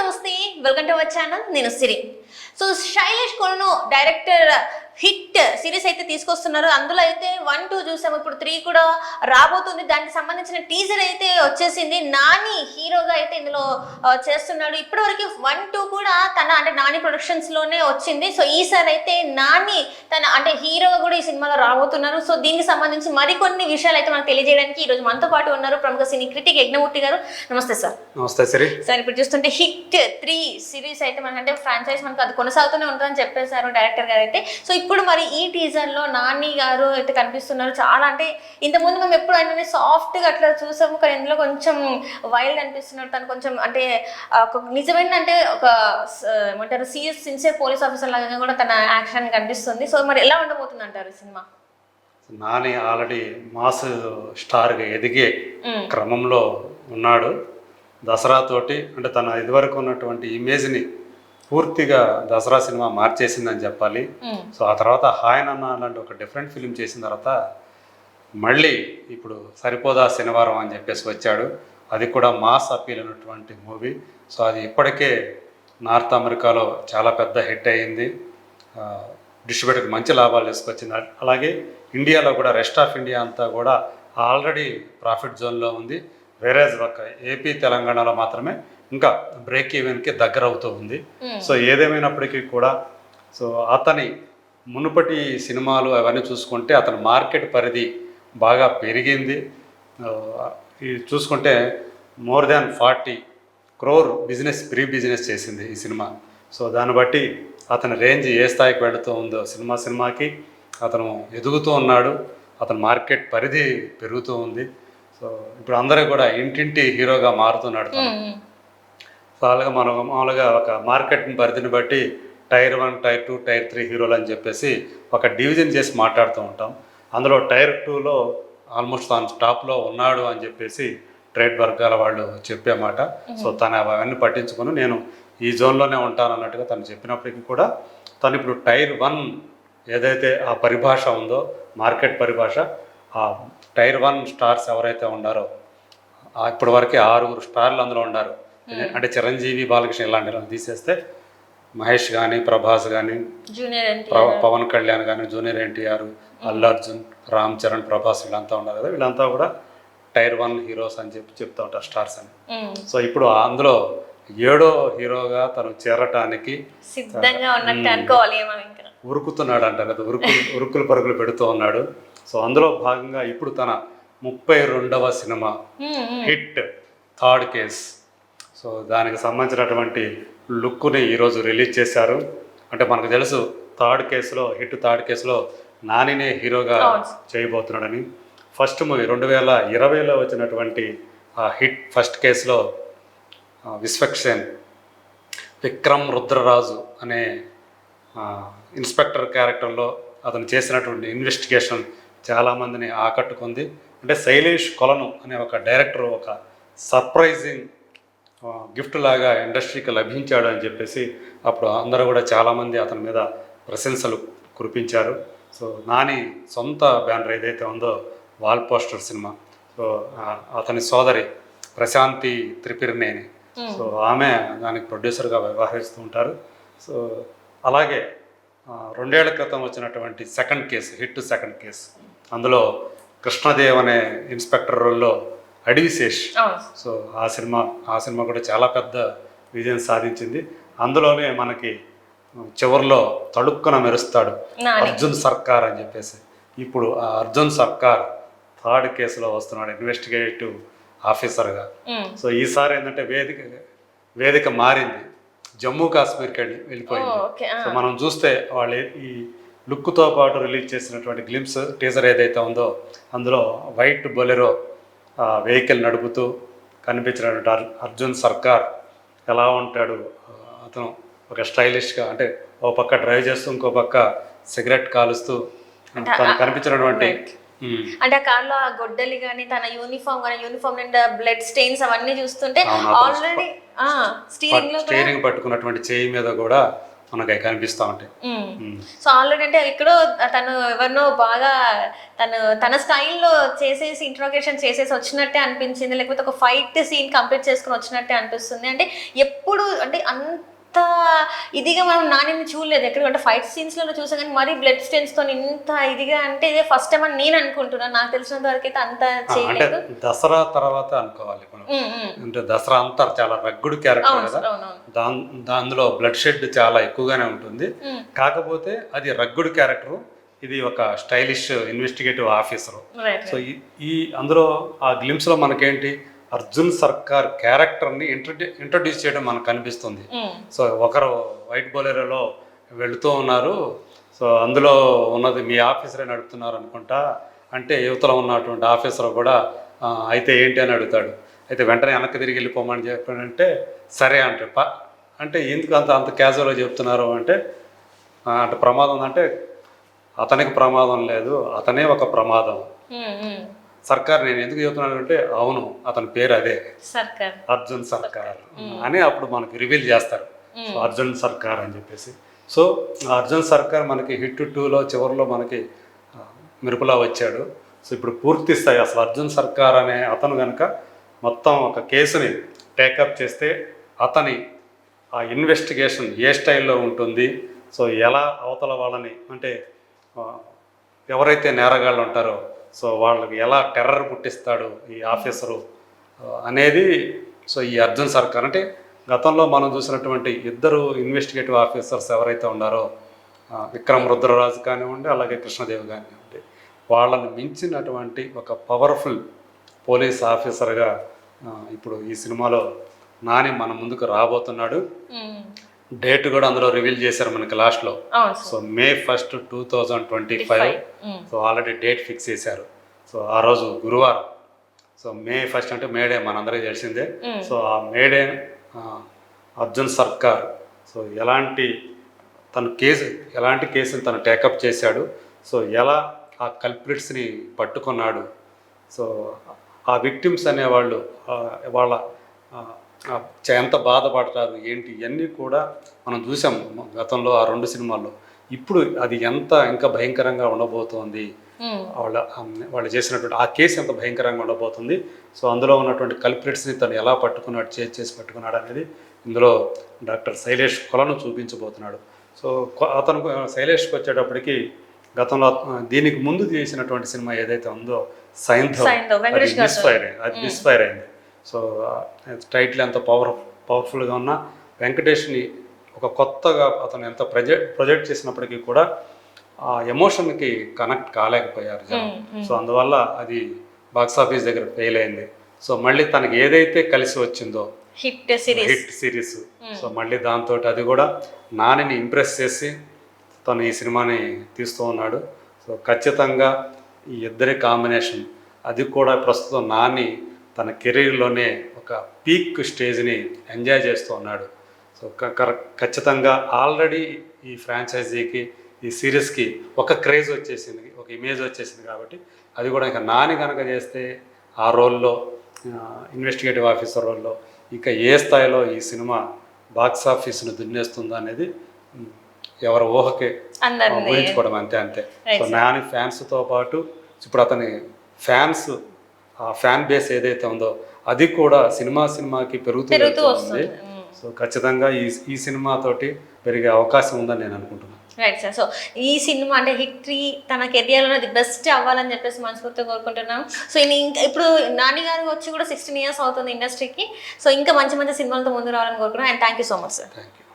నమస్తే welcome to our channel నేను సిరి. So Shailesh కొలను డైరెక్టర్ హిట్ సిరీస్ అయితే తీసుకొస్తున్నారు. అందులో అయితే వన్ టూ చూసాము ఇప్పుడు త్రీ కూడా రాబోతుంది. దానికి సంబంధించిన టీజర్ అయితే వచ్చేసింది. నాని హీరోగా అయితే ఇందులో చేస్తున్నాడు. ఇప్పటివరకు వన్ టూ కూడా తన అంటే నాని ప్రొడక్షన్స్లోనే వచ్చింది. సో ఈసారి అయితే నాని తన అంటే హీరోగా కూడా ఈ సినిమాలో రాబోతున్నారు. సో దీనికి సంబంధించి మరికొన్ని విషయాలు అయితే మనకు తెలియజేయడానికి ఈ రోజు మనతో పాటు ఉన్నారు ప్రముఖ సినీ క్రిటిక్ యజ్ఞమూర్తి గారు. నమస్తే సార్. నమస్తే సిరి. సార్ ఇప్పుడు చూస్తుంటే హిట్ త్రీ సిరీస్ అయితే మనకి అంటే ఫ్రాంచైజ్ మనకు అది కొనసాగుతూనే ఉంటుందని చెప్పేశారు డైరెక్టర్ గారు అయితే సో ఇప్పుడు మరి ఈ టీజర్లో నాని గారు అయితే కనిపిస్తున్నారు. చాలా అంటే ఇంతకుముందు మేము ఎప్పుడు ఆయన సాఫ్ట్గా అట్లా చూసాము. కానీ ఇందులో కొంచెం వైల్డ్ అనిపిస్తున్నారు. తను కొంచెం అంటే నిజమైన అంటే ఒక ఏమంటారు సీఎస్ సిన్సియర్ పోలీస్ ఆఫీసర్ లాగా కూడా తన యాక్షన్ కనిపిస్తుంది. సో మరి ఎలా ఉండబోతుంది అంటారు సినిమా? నాని ఆల్రెడీ మాస్ స్టార్గా ఎదిగే. క్రమంలో ఉన్నాడు. దసరా తోటి అంటే తన ఇదివరకు ఉన్నటువంటి ఇమేజ్ని పూర్తిగా దసరా సినిమా మార్చేసిందని చెప్పాలి. సో ఆ తర్వాత హాయన్ అన్న లాంటి ఒక డిఫరెంట్ ఫిలిం చేసిన తర్వాత మళ్ళీ ఇప్పుడు సరిపోదా శనివారం అని చెప్పేసి వచ్చాడు. అది కూడా మాస్ అప్పీల్ అయినటువంటి మూవీ. సో అది ఇప్పటికే నార్త్ అమెరికాలో చాలా పెద్ద హిట్ అయ్యింది. డిస్ట్రిబ్యూటర్కి మంచి లాభాలు తీసుకొచ్చింది. అలాగే ఇండియాలో కూడా రెస్ట్ ఆఫ్ ఇండియా అంతా కూడా ఆల్రెడీ ప్రాఫిట్ జోన్లో ఉంది. వేరే ఒక ఏపీ తెలంగాణలో మాత్రమే ఇంకా బ్రేక్ ఈవెన్కి దగ్గర అవుతూ ఉంది. మ్మ్. సో ఏదేమైనప్పటికీ కూడా సో అతని మునుపటి సినిమాలు అవన్నీ చూసుకుంటే అతని మార్కెట్ పరిధి బాగా పెరిగింది. ఇది చూసుకుంటే more than forty crore business pre business చేసింది ఈ సినిమా. సో దాన్ని బట్టి అతని రేంజ్ ఏ స్థాయికి వెళుతూ ఉందో సినిమా సినిమాకి అతను ఎదుగుతూ ఉన్నాడు. అతని మార్కెట్ పరిధి పెరుగుతూ ఉంది. సో ఇప్పుడు అందరూ కూడా ఇంటింటి హీరోగా మారుతున్నాడు. మామూలుగా మనం మామూలుగా ఒక మార్కెట్ పరిధిని బట్టి tier one tier two tier three హీరోలు అని చెప్పేసి ఒక డివిజన్ చేసి మాట్లాడుతూ ఉంటాం. అందులో టైర్ టూలో ఆల్మోస్ట్ తాను టాప్లో ఉన్నాడు అని చెప్పేసి ట్రేడ్ వర్గాల వాళ్ళు చెప్పే మాట సో తను అవన్నీ పట్టించుకొని నేను ఈ జోన్లోనే ఉంటాను అన్నట్టుగా తను చెప్పినప్పటికీ కూడా తను ఇప్పుడు టైర్ వన్ ఏదైతే ఆ పరిభాష ఉందో మార్కెట్ పరిభాష ఆ టైర్ వన్ స్టార్స్ ఎవరైతే ఉన్నారో ఆ ఇప్పటి వరకే ఆరుగురు స్టార్లు అందులో ఉన్నారు. అంటే చిరంజీవి బాలకృష్ణ ఇలాంటి తీసేస్తే మహేష్ కానీ ప్రభాస్ కానీ పవన్ కళ్యాణ్ కానీ జూనియర్ ఎన్టీఆర్ అల్లు అర్జున్ రామ్ చరణ్ ప్రభాస్ వీళ్ళంతా ఉన్నారు కదా? వీళ్ళంతా కూడా టైర్ వన్ హీరోస్ అని చెప్పి చెప్తా ఉంటారు స్టార్స్ అని. సో ఇప్పుడు అందులో ఏడో హీరోగా తను చేరటానికి సిద్ధంగా ఉన్నట్టు అనుకోవాలి ఏమో ఇంకా. ఉరుకుతున్నాడు అంటారు కదా ఉరుకులు ఉరుకులు పరుగులు పెడుతూ ఉన్నాడు. సో అందులో భాగంగా ఇప్పుడు తన ముప్పై రెండవ cinema. HIT third case. So దానికి సంబంధించినటువంటి లుక్ని ఈరోజు రిలీజ్ చేశారు. అంటే మనకు తెలుసు థర్డ్ కేసులో హిట్ థర్డ్ కేసులో నానినే హీరోగా. చేయబోతున్నాడని. ఫస్ట్ మూవీ రెండు వేల ఇరవైలో వచ్చినటువంటి ఆ హిట్ ఫస్ట్ కేసులో విశ్వక్సేన్ విక్రమ్ రుద్రరాజు అనే ఇన్స్పెక్టర్ క్యారెక్టర్లో అతను చేసినటువంటి ఇన్వెస్టిగేషన్ చాలామందిని ఆకట్టుకుంది. అంటే శైలేష్ కొలను అనే ఒక డైరెక్టర్ ఒక సర్ప్రైజింగ్ గిఫ్ట్ లాగా ఇండస్ట్రీకి లభించాడు అని చెప్పేసి అప్పుడు అందరూ కూడా చాలామంది అతని మీద ప్రశంసలు కురిపించారు. సో నాని సొంత బ్యానర్ ఏదైతే ఉందో వాల్ పోస్టర్ సినిమా సో అతని సోదరి ప్రశాంతి త్రిపిరినేని. సో ఆమె దానికి ప్రొడ్యూసర్గా వ్యవహరిస్తూ ఉంటారు. సో అలాగే రెండేళ్ళ క్రితం వచ్చినటువంటి second case HIT second case. అందులో కృష్ణదేవ్ అనే ఇన్స్పెక్టర్ రోల్లో అడివిశేష్ సో ఆ సినిమా ఆ సినిమా కూడా చాలా పెద్ద విజయం సాధించింది. అందులోనే మనకి చివరిలో తడుక్కున మెరుస్తాడు అర్జున్ సర్కార్ అని చెప్పేసి. ఇప్పుడు ఆ అర్జున్ సర్కార్ థర్డ్ కేసులో వస్తున్నాడు ఇన్వెస్టిగేటివ్ ఆఫీసర్గా. సో ఈసారి ఏంటంటే వేదిక వేదిక మారింది. జమ్మూ కాశ్మీర్కి వెళ్ళి వెళ్ళిపోయింది. సో మనం చూస్తే వాళ్ళు ఈ లుక్తో పాటు రిలీజ్ చేసినటువంటి గ్లిమ్స్ టీజర్ ఏదైతే ఉందో అందులో వైట్ బొలెరో వెహికల్ నడుపుతూ కనిపించినటువంటి అర్- అర్జున్ సర్కార్ ఎలా ఉంటాడు? అతను ఒక స్టైలిష్గా అంటే ఓ పక్క డ్రైవ్ చేస్తూ ఇంకో పక్క సిగరెట్ కాలుస్తూ తను కనిపించినటువంటి అంటే ఆ కార్లో ఆ గొడ్డలి కానీ తన యూనిఫామ్ కానీ యూనిఫామ్ నిండా బ్లడ్ స్టెయిన్స్ అవన్నీ చూస్తుంటే ఆల్రెడీ స్టీరింగ్లో స్టీరింగ్ పట్టుకున్నటువంటి చేయి మీద కూడా మనకి కనిపిస్తూ ఉంటాయి. సో ఆల్రెడీ అంటే ఎక్కడో తను ఎవరినో బాగా తను తన స్టైల్లో చేసేసి ఇంట్రోగేషన్ చేసేసి వచ్చినట్టే అనిపించింది. లేకపోతే ఒక ఫైట్ సీన్ కంప్లీట్ చేసుకుని వచ్చినట్టే అనిపిస్తుంది. అంటే ఎప్పుడు అంటే అంత ఇదిగా మనం నానిని చూడలేదు. ఎక్కడికంటే ఫైట్ సీన్స్లో చూసాం కానీ మరీ బ్లడ్ స్టెన్స్తో ఇంత ఇదిగా అంటే ఇదే ఫస్ట్ టైం అని నేను అనుకుంటున్నాను. నాకు తెలిసినంత వరకు అయితే అంత చేయలేదు. దసరా తర్వాత అనుకోవాలి మనం. అంటే దసరా అంతా చాలా రగ్గుడు క్యారెక్టర్ కదా. దానిలో బ్లడ్ షెడ్ చాలా ఎక్కువగానే ఉంటుంది. కాకపోతే అది రగ్గుడు క్యారెక్టర్ ఇది ఒక స్టైలిష్ ఇన్వెస్టిగేటివ్ ఆఫీసర్ సో ఈ ఈ అందులో ఆ గ్లిమ్స్లో మనకేంటి? అర్జున్ సర్కార్ క్యారెక్టర్ని ఇంట్రడ్యూ ఇంట్రడ్యూస్ చేయడం మనకు కనిపిస్తుంది. సో ఒకరు వైట్ బోలెరోలో వెళుతూ ఉన్నారు. సో అందులో ఉన్నది మీ ఆఫీసరే నడుపుతున్నారు అనుకుంటా. అంటే యువతలో ఉన్నటువంటి ఆఫీసర్ కూడా "ఆ, అయితే ఏంటి అని అడుగుతాడు. అయితే వెంటనే వెనక్కి తిరిగి వెళ్ళిపోమని చెప్పాడంటే సరే అంటే. ప అంటే ఎందుకు అంత అంత క్యాజువల్గా చెప్తున్నారు అంటే "ఆ, అంటే ప్రమాదం అంటే అతనికి ప్రమాదం లేదు. అతనే ఒక ప్రమాదం. సర్కార్ నేను ఎందుకు చెప్తున్నాను అంటే అవును అతని పేరు అదే. సర్కార్. అర్జున్ సర్కార్. అని అప్పుడు మనకి రివీల్ చేస్తారు. అర్జున్ సర్కార్ అని చెప్పేసి. సో అర్జున్ సర్కార్ మనకి హిట్ టూలో చివరిలో మనకి మెరుపులా వచ్చాడు. సో ఇప్పుడు పూర్తి స్థాయి అసలు అర్జున్ సర్కార్ అనే అతను కనుక మొత్తం ఒక కేసుని టేకప్ చేస్తే అతని ఆ ఇన్వెస్టిగేషన్ ఏ స్టైల్లో ఉంటుంది? సో ఎలా అవతల వాళ్ళని అంటే ఎవరైతే నేరగాళ్ళు ఉంటారో సో వాళ్ళకి ఎలా టెర్రర్ పుట్టిస్తాడు ఈ ఆఫీసరు అనేది సో ఈ అర్జున్ సర్కార్ అంటే గతంలో మనం చూసినటువంటి ఇద్దరు ఇన్వెస్టిగేటివ్ ఆఫీసర్స్ ఎవరైతే ఉన్నారో విక్రమ్ రుద్రరాజు కానివ్వండి అలాగే కృష్ణదేవ్ కానివ్వండి వాళ్ళను మించినటువంటి ఒక పవర్ఫుల్ పోలీస్ ఆఫీసర్గా ఇప్పుడు ఈ సినిమాలో నాని మన ముందుకు రాబోతున్నాడు. డేట్ కూడా అందులో రివీల్ చేశారు మనకి లాస్ట్లో so May first two thousand twenty five. So already date fix చేశారు. సో ఆ రోజు గురువారం. సో మే ఫస్ట్ అంటే మేడే మనందరికీ తెలిసిందే. సో ఆ మేడే అర్జున్ సర్కార్ సో ఎలాంటి తను కేసు ఎలాంటి కేసుని తను టేకప్ చేశాడు. సో ఎలా ఆ కల్ప్రిట్స్ని పట్టుకున్నాడు. సో ఆ విక్టిమ్స్ అనేవాళ్ళు వాళ్ళ ఎంత బాధపడతారు. ఏంటి? ఇవన్నీ కూడా మనం చూసాం గతంలో ఆ రెండు సినిమాల్లో. ఇప్పుడు అది ఎంత ఇంకా భయంకరంగా ఉండబోతోంది. వాళ్ళ వాళ్ళు చేసినటువంటి ఆ కేసు ఎంత భయంకరంగా ఉండబోతుంది. సో అందులో ఉన్నటువంటి కల్ప్రిట్స్ని తను ఎలా పట్టుకున్నాడు చేసి చేసి పట్టుకున్నాడు అనేది ఇందులో డాక్టర్ శైలేష్ కొలను చూపించబోతున్నాడు. సో అతను శైలేష్కి వచ్చేటప్పటికి గతంలో దీనికి ముందు చేసినటువంటి సినిమా ఏదైతే ఉందో. మిస్ఫైర్ అయింది. అది మిస్ఫైర్ అయింది. సో టైటిల్ ఎంత పవర్ పవర్ఫుల్గా ఉన్నా వెంకటేష్ని ఒక కొత్తగా అతను ఎంత ప్రొజెక్ట్ ప్రొజెక్ట్ చేసినప్పటికీ కూడా ఆ ఎమోషన్కి కనెక్ట్ కాలేకపోయారు జనం. సో అందువల్ల అది బాక్స్ ఆఫీస్ దగ్గర ఫెయిల్ అయింది. సో మళ్ళీ తనకి ఏదైతే కలిసి వచ్చిందో HIT series. HIT series. So మళ్ళీ దాంతో అది కూడా నానిని ఇంప్రెస్ చేసి తను ఈ సినిమాని తీస్తూ ఉన్నాడు. సో ఖచ్చితంగా ఈ ఇద్దరి కాంబినేషన్ అది కూడా ప్రస్తుతం నాని తన కెరీర్లోనే ఒక పీక్ స్టేజ్ని ఎంజాయ్ చేస్తూ ఉన్నాడు. సో ఖచ్చితంగా ఆల్రెడీ ఈ ఫ్రాంచైజీకి ఈ సిరీస్కి ఒక క్రేజ్ వచ్చేసింది ఒక ఇమేజ్ వచ్చేసింది కాబట్టి అది కూడా ఇంకా నాని కనుక చేస్తే ఆ రోల్లో ఇన్వెస్టిగేటివ్ ఆఫీసర్ రోల్లో ఇక ఏ స్థాయిలో ఈ సినిమా బాక్స్ ఆఫీస్ను దున్నేస్తుందో అనేది ఎవరి ఊహకి ఊహించుకోవడం అంతే అంతే. సో నాని ఫ్యాన్స్తో పాటు ఇప్పుడు అతని ఫ్యాన్స్ ఆ ఫ్యాన్ బేస్ ఏదైతే ఉందో అది కూడా సినిమా సినిమాకి పెరుగుతూ వస్తుంది. సో ఖచ్చితంగా ఈ ఈ సినిమాతోటి పెరిగే అవకాశం ఉందని నేను అనుకుంటున్నాను. రైట్ సార్ సో ఈ సినిమా అంటే హిట్రీ తన కెరియర్లో ది బెస్ట్ అవ్వాలని చెప్పేసి మనస్ఫూర్తిగా కోరుకుంటున్నాం. సో ఇన్ని ఇంకా ఇప్పుడు నాని గారు వచ్చి కూడా సిక్స్టీన్ ఇయర్స్ అవుతుంది ఇండస్ట్రీకి సో ఇంకా మంచి మంచి సినిమాలతో ముందు రావాలని కోరుకున్నాం and thank you so much sir thank you